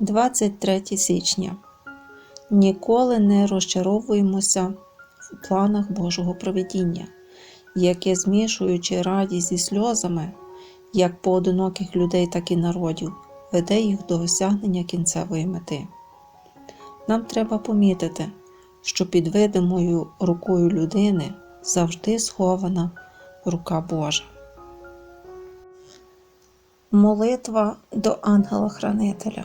23 січня. Ніколи не розчаровуємося в планах Божого провидіння, яке, змішуючи радість зі сльозами, як поодиноких людей, так і народів, веде їх до осягнення кінцевої мети. Нам треба помітити, що під видимою рукою людини завжди схована рука Божа. Молитва до ангела-хранителя.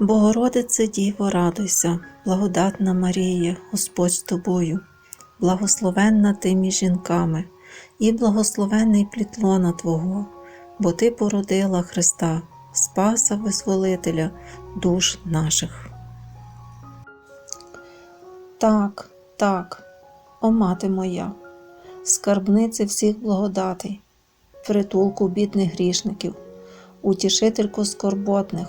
Богородице Діво, радуйся, благодатна Марія, Господь з тобою, благословенна ти між жінками, і благословенний плітлона Твого, бо Ти породила Христа, Спаса Визволителя душ наших. Так, так, о мати моя скарбниці всіх благодатей, притулку бідних грішників, утішительку скорботних,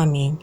Амінь.